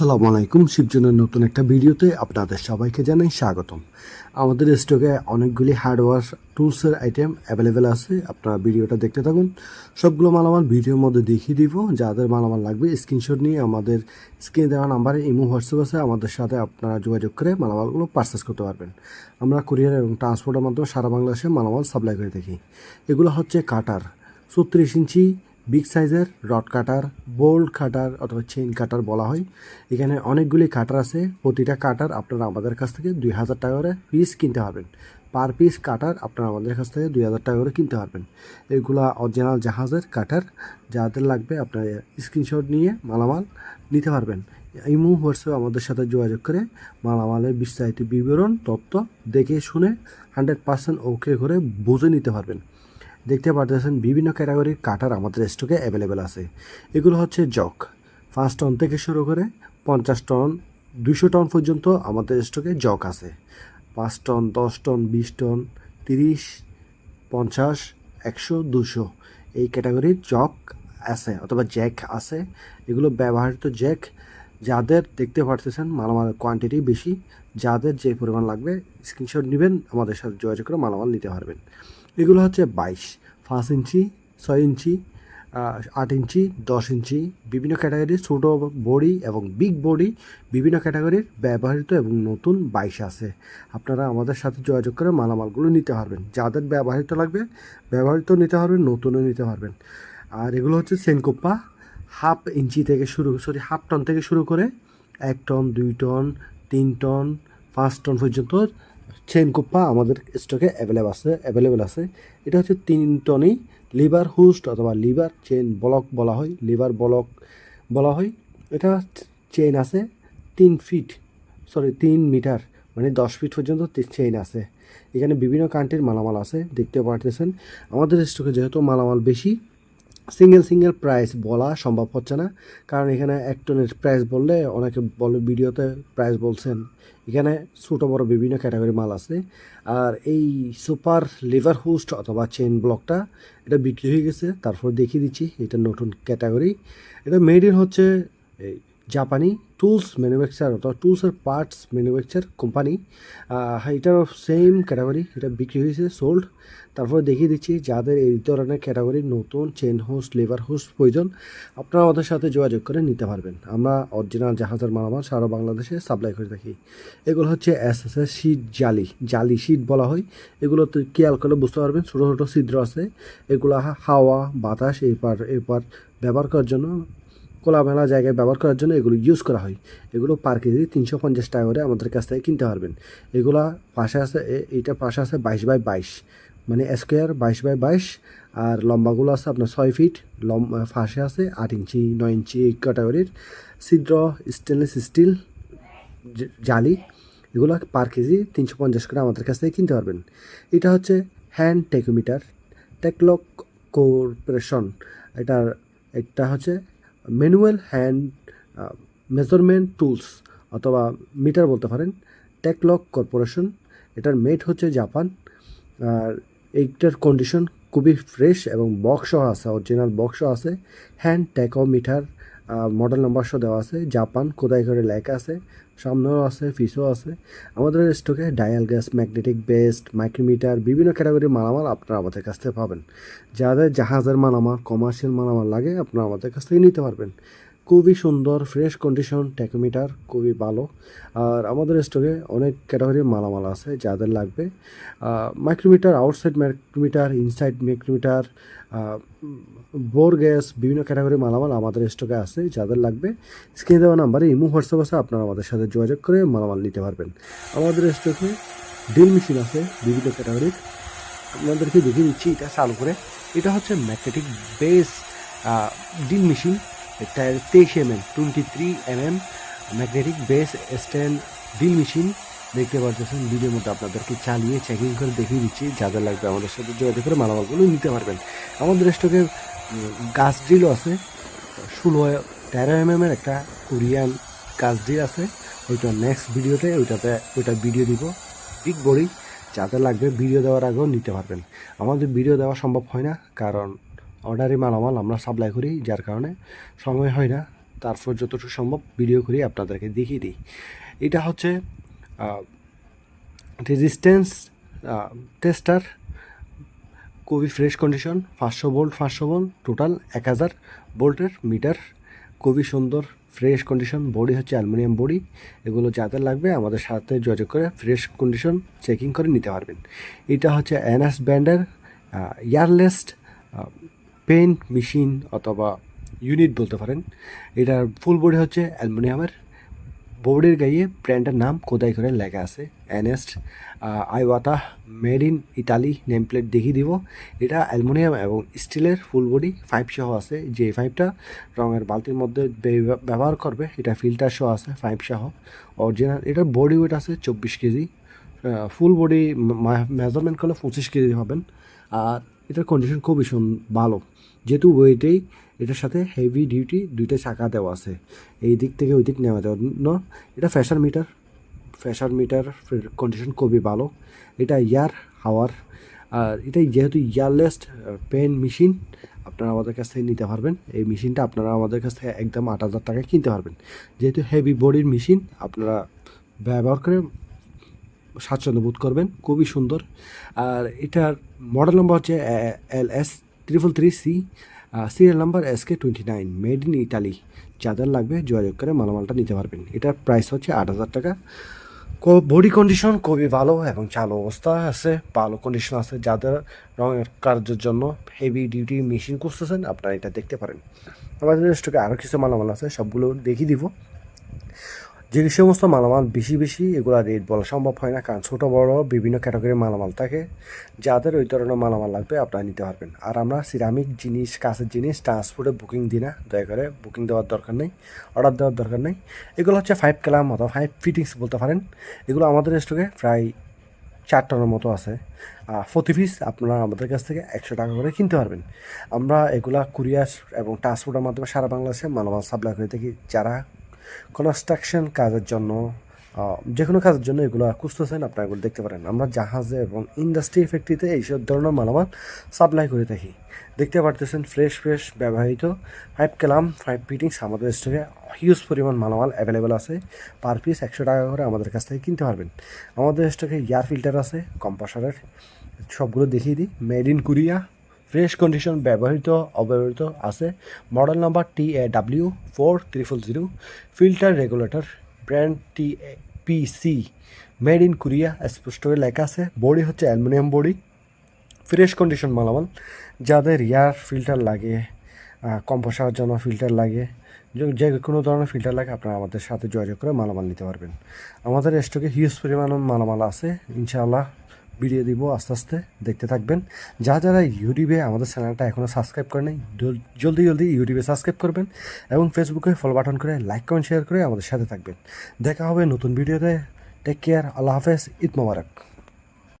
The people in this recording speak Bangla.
আসসালামু আলাইকুম। শিবজনের নতুন একটা ভিডিওতে আপনাদের সবাইকে জানাই স্বাগতম। আমাদের স্টকে অনেকগুলি হার্ডওয়্যার টুলসের আইটেম অ্যাভেলেবেল আছে। আপনারা ভিডিওটা দেখতে থাকুন। সবগুলো মালামাল ভিডিওর মধ্যে দেখিয়ে দিব। যাদের মালামাল লাগবে স্ক্রিনশট নিয়ে আমাদের স্ক্রিনে দেওয়া নাম্বারে ইমো হোয়াটসঅ্যাপ আছে। আমাদের সাথে আপনারা যোগাযোগ করে মালামালগুলো পারচেস করতে পারবেন। আমরা কুরিয়ার এবং ট্রান্সপোর্টের মাধ্যমে সারা বাংলাদেশে মালামাল সাপ্লাই করে থাকি। এগুলো হচ্ছে কাটার ছত্রিশ ইঞ্চি বিগ সাইজের রড কাটার, বোল্ড কাটার অথবা চেইন কাটার বলা হয়। এখানে অনেকগুলি কাটার আছে। প্রতিটা কাটার আপনারা আমাদের কাছ থেকে দুই হাজার টাকা করে পিস কিনতে পারবেন। পার পিস কাটার আপনারা আমাদের কাছ থেকে দুই হাজার টাকা করে কিনতে পারবেন। এগুলা অরিজিনাল জাহাজের কাটার, যাদের লাগবে আপনারা স্ক্রিনশট নিয়ে মালামাল নিতে পারবেন। ইমো, হোয়াটসঅ্যাপ আমাদের সাথে যোগাযোগ করে মালামালের বিস্তারিত বিবরণ, তথ্য দেখে শুনে হান্ড্রেড পার্সেন্ট ওকে করে বুঝে নিতে পারবেন। দেখতে পারতেছেন বিভিন্ন ক্যাটাগরির কাটার আমাদের স্টকে অ্যাভেলেবেল আছে। এগুলো হচ্ছে জক পাঁচ টন থেকে শুরু করে পঞ্চাশ টন দুশো টন পর্যন্ত আমাদের স্টকে জক আছে। পাঁচ টন, দশ টন, বিশ টন, তিরিশ, পঞ্চাশ, একশো, দুশো এই ক্যাটাগরির জক আছে অথবা জ্যাক আছে। এগুলো ব্যবহৃত জ্যাক যাদের দেখতে পারতেছেন মালামালের কোয়ান্টিটি বেশি, যাদের যে পরিমাণ লাগবে স্ক্রিনশট নেবেন, আমাদের সাথে যোগাযোগ করে মালামাল নিতে পারবেন। এগুলো হচ্ছে বাইশ, পাঁচ ইঞ্চি, ছয় ইঞ্চি আট ইঞ্চি, দশ ইঞ্চি, বিভিন্ন ক্যাটাগরির ছোটো বডি এবং বিগ বডি বিভিন্ন ক্যাটাগরির ব্যবহৃত এবং নতুন বাইশ আছে। আপনারা আমাদের সাথে যোগাযোগ করে মালামালগুলো নিতে পারবেন। যাদের ব্যবহৃত লাগবে ব্যবহৃত নিতে পারবেন, নতুনও নিতে পারবেন। আর এগুলো হচ্ছে সেনকোপ্পা, হাফ ইঞ্চি থেকে শুরু, সরি, হাফ টন থেকে শুরু করে এক টন, দুই টন, তিন টন, পাঁচ টন পর্যন্ত চেন কোপ্পা আমাদের স্টকে অ্যাভেলেবল আছে অ্যাভেলেবেল আছে। এটা হচ্ছে তিন টনই লিভার হুস্ট অথবা লিভার চেন ব্লক বলা হয় লিভার ব্লক বলা হয়। এটা চেন আছে তিন ফিট সরি তিন মিটার মানে দশ ফিট পর্যন্ত চেইন আছে। এখানে বিভিন্ন কান্ট্রির মালামাল আছে, দেখতে পারতেছেন। আমাদের স্টকে যেহেতু মালামাল বেশি সিঙ্গেল সিঙ্গেল প্রাইস বলা সম্ভব হচ্ছে না। কারণ এখানে এক টনের প্রাইস বললে অনেকে বলে ভিডিওতে প্রাইস বলছেন। এখানে ছোটো, বড় বিভিন্ন ক্যাটাগরি মাল আছে। আর এই সুপার লিভার হোস্ট অথবা চেন ব্লকটা এটা বিক্রি হয়ে গেছে। তারপর দেখিয়ে দিচ্ছি, এটা নতুন ক্যাটাগরি এটা মেড ইন হচ্ছে জাপানি টুলস ম্যানুফ্যাকচার অথবা টুলসের পার্টস ম্যানুফ্যাকচার কোম্পানি এটারও সেম ক্যাটাগরি এটা বিক্রি হয়েছে সোল্ড তারপরে দেখিয়ে দিচ্ছি, যাদের এই ধরনের ক্যাটাগরি নতুন চেন হোস্ট লেবার হোস্ট প্রয়োজন, আপনারা আমাদের সাথে যোগাযোগ করে নিতে পারবেন। আমরা অরিজিনাল জাহাজের মালামাল সারা বাংলাদেশে সাপ্লাই করে থাকি। এগুলো হচ্ছে এস এস এস শীত জালি জালি শীত বলা হয়। এগুলো খেয়াল করলে বুঝতে পারবেন, ছোটো ছোটো ছিদ্র আছে। এগুলো হাওয়া, বাতাস, এপার এপার ব্যবহার করার জন্য খোলামেলা জায়গায় ব্যবহার করার জন্য এগুলো ইউজ করা হয়। এগুলো পার কেজি তিনশো পঞ্চাশ টাকা করে আমাদের কাছ থেকে কিনতে পারবেন। এগুলো পাশে আছে এইটা পাশে আছে বাইশ বাই বাইশ। মানে স্কোয়ার বাইশ বাই বাইশ, আর লম্বাগুলো আছে আপনার ছয় ফিট লম ফাঁসে আছে আট ইঞ্চি, নয় ইঞ্চি এই ক্যাটাগরির ছিদ্র স্টেনলেস স্টিল জালি, এগুলো পার কেজি তিনশো পঞ্চাশ করে আমাদের কাছ থেকে কিনতে পারবেন। এটা হচ্ছে হ্যান্ড টেকোমিটার টেকলক কর্পোরেশন এটার, একটা হচ্ছে ম্যানুয়াল হ্যান্ড মেজারমেন্ট টুলস অথবা মিটার বলতে পারেন টেকলক কর্পোরেশন এটার মেট হচ্ছে জাপান। আর এইটার কন্ডিশন খুবই ফ্রেশ এবং বক্সও আছে অরিজিনাল বক্সও আছে হ্যান্ড ট্যাকোমিটার মডেল নাম্বার সহ দেওয়া আছে জাপান কোথায় করে লেখা আছে, সামনেও আছে ফিসও আছে। আমাদের স্টকে dial gauge magnetic base micrometer বিভিন্ন ক্যাটাগরির মালামাল আপনারা আমাদের কাছ থেকে পাবেন। যাদের জাহাজের মালামাল কমার্শিয়াল মালামাল লাগে, আপনারা আমাদের কাছ থেকে নিতে পারবেন। খুবই সুন্দর ফ্রেশ কন্ডিশন ট্যাকোমিটার খুবই ভালো। আর আমাদের স্টকে অনেক ক্যাটাগরির মালামাল আছে যাদের লাগবে। Micrometer outside micrometer inside micrometer bore gauge বিভিন্ন ক্যাটাগরির মালামাল আমাদের স্টকে আছে যাদের লাগবে। স্ক্রিনে দেওয়া নাম্বারে ইমো, হোয়াটসঅ্যাপ আছে, আপনারা আমাদের সাথে যোগাযোগ করে মালামাল নিতে পারবেন। আমাদের স্টকে ড্রিল মেশিন আছে বিভিন্ন ক্যাটাগরির আপনাদেরকে দেখিয়ে দিচ্ছি এটা চালু করে। এটা হচ্ছে ম্যাগনেটিক বেস ড্রিল মেশিন এটা তেইশ M M twenty three M M magnetic base stand drill machine দেখতে পারতেছেন ভিডিওর মধ্যে আপনাদেরকে চালিয়ে চেকিং করে দেখিয়ে দিচ্ছি যাদের লাগবে আমাদের সাথে যোগাযোগ করে মালামালগুলো নিতে পারবেন। আমাদের স্টকে গাছ ড্রিলও আছে, ষোলো তেরো এম এর একটা কোরিয়ান গাছ ড্রিল আছে। ওইটা নেক্সট ভিডিওতে ওইটাতে, ওইটা ভিডিও দিব। বিগ বড়ি যাতে লাগবে ভিডিও দেওয়ার আগেও নিতে পারবেন। আমাদের ভিডিও দেওয়া সম্ভব হয় না, কারণ অর্ডারি মালামাল আমরা সাপ্লাই করি, যার কারণে সময় হয় না। তারপর যতটুকু সম্ভব ভিডিও করে, আপনাদেরকে দেখিয়ে দিই। এটা হচ্ছে রেজিস্ট্যান্স টেস্টার খুবই ফ্রেশ কন্ডিশন পাঁচশো ভোল্ট পাঁচশো ভোল্ট টোটাল এক হাজার ভোল্টের মিটার খুবই সুন্দর ফ্রেশ কন্ডিশন বডি হচ্ছে অ্যালুমিনিয়াম বডি এগুলো যাদের লাগবে, আমাদের সাথে যোগাযোগ করে ফ্রেশ কন্ডিশন চেকিং করে নিতে পারবেন। এটা হচ্ছে এনএস ব্যান্ডের ইয়ারলেস্ট পেন্ট মেশিন অথবা ইউনিট বলতে পারেন, এটার ফুল বডি হচ্ছে অ্যালুমিনিয়ামের। বোর্ডের গায়ে ব্র্যান্ডের নাম খোদাই করে লেখা আছে, Anest Iwata, made in Italy name plate দেখিয়ে দিব। এটা অ্যালুমিনিয়াম এবং স্টিলের ফুল বডি, পাইপ সহ আছে, যে পাইপটা রঙের বালতির মধ্যে ব্যবহার করবে, এটা ফিল্টার সহ আছে, পাইপ সহ। অরিজিনাল, এটার বডি ওয়েট আছে চব্বিশ কেজি। ফুল বডি মেজারমেন্ট করলে পঁচিশ কেজি হবেন। আর এটার কন্ডিশন খুবই ভালো। যেহেতু ওয়েটেই, এটার সাথে হেভি ডিউটি দুইটা চাকা দেওয়া আছে। এই দিক থেকে ওই দিক নেওয়ার জন্য এটা ফ্যাশন মিটার ফ্যাশন মিটার কন্ডিশন খুবই ভালো। এটা ইয়ার হাওয়ার আর এটা যেহেতু ইয়ারলেস্ট পেন মেশিন আপনারা আমাদের কাছ থেকে নিতে পারবেন। এই মেশিনটা আপনারা আমাদের কাছ থেকে একদম আট হাজার টাকায় কিনতে পারবেন। যেহেতু হেভি বডির মেশিন আপনারা ব্যবহার করে স্বাচ্ছন্দ্য বোধ করবেন। খুবই সুন্দর। আর এটার মডেল নম্বর হচ্ছে L S triple three C serial number S K twenty nine made in Italy যাদের লাগবে, যোগাযোগ করে মালামালটা নিতে পারবেন। এটার প্রাইস হচ্ছে আট হাজার টাকা। বডি কন্ডিশন খুবই ভালো এবং চালু অবস্থা আছে, ভালো কন্ডিশন আছে। যাদের রঙের কার্যের জন্য হেভি ডিউটি মেশিন করতেছেন আপনারা এটা দেখতে পারেন। আমাদের স্টকে আরও কিছু মালামাল আছে, সবগুলো দেখিয়ে দিব। যে সমস্ত মালামাল বেশি বেশি এগুলো রেট বলা সম্ভব হয় না, কারণ ছোটো, বড় বিভিন্ন ক্যাটাগরির মালামাল থাকে। যাদের ওই ধরনের মালামাল লাগবে আপনারা নিতে পারবেন। আর আমরা সিরামিক জিনিস, কাঁচের জিনিস ট্রান্সপোর্টে বুকিং দিই না, দয়া করে বুকিং দেওয়ার দরকার নেই অর্ডার দেওয়ার দরকার নেই। এগুলো হচ্ছে ফাইভ কালাম অথবা ফাইভ ফিটিংস বলতে পারেন। এগুলো আমাদের স্টকে প্রায় চার টনের মতো আছে। প্রতি পিস আপনারা আমাদের কাছ থেকে একশো টাকা করে কিনতে পারবেন। আমরা এগুলা কুরিয়ার এবং ট্রান্সপোর্টের মাধ্যমে সারা বাংলাদেশে মালামাল সাপ্লাই করে থাকি। যারা কনস্ট্রাকশন কাজের জন্য যে কোনো কাজের জন্য এগুলো খুঁজতেছেন, আপনারা এগুলো দেখতে পারেন। আমরা জাহাজে এবং ইন্ডাস্ট্রি ফ্যাক্টরিতে এইসব ধরনের মালামাল সাপ্লাই করে থাকি। দেখতে পারতেছেন ফ্রেশ ফ্রেশ ব্যবহৃত ফাইভ কালাম ফাইভ ফিটিংস আমাদের স্টকে হিউজ পরিমাণ মালামাল অ্যাভেলেবেল আছে। পার পিস একশো টাকা করে আমাদের কাছ থেকে কিনতে পারবেন। আমাদের স্টকে এয়ার ফিল্টার আছে কম্পাসারের সবগুলো দেখিয়ে দিই। Made in Korea fresh condition ব্যবহৃত, অব্যবহৃত আছে। Model number T A W four triple zero. Filter regulator, brand T P C, made in Korea করে লেখা আছে। বডি হচ্ছে অ্যালুমিনিয়াম বডি। ফ্রেশ কন্ডিশন মালামাল। যাদের এয়ার ফিল্টার লাগে কম্পোসার জন্য ফিল্টার লাগে, যে- যে কোনো ধরনের ফিল্টার লাগে, আপনারা আমাদের সাথে যোগাযোগ করে মালামাল নিতে পারবেন। আমাদের স্টকে হিউজ পরিমাণ মালামাল আছে, ইনশাআল্লাহ। ভিডিও দিব আস্তে আস্তে, দেখতে থাকবেন। যা যারা ইউটিউবে আমাদের চ্যানেলটা এখনও সাবস্ক্রাইব করে নেই জলদি জলদি ইউটিউবে সাবস্ক্রাইব করবেন এবং ফেসবুকে ফলো বাটন করে লাইক কমেন্ট শেয়ার করে আমাদের সাথে থাকবেন। দেখা হবে নতুন ভিডিওতে। টেক কেয়ার আল্লাহ হাফেজ ইদ মোবারক।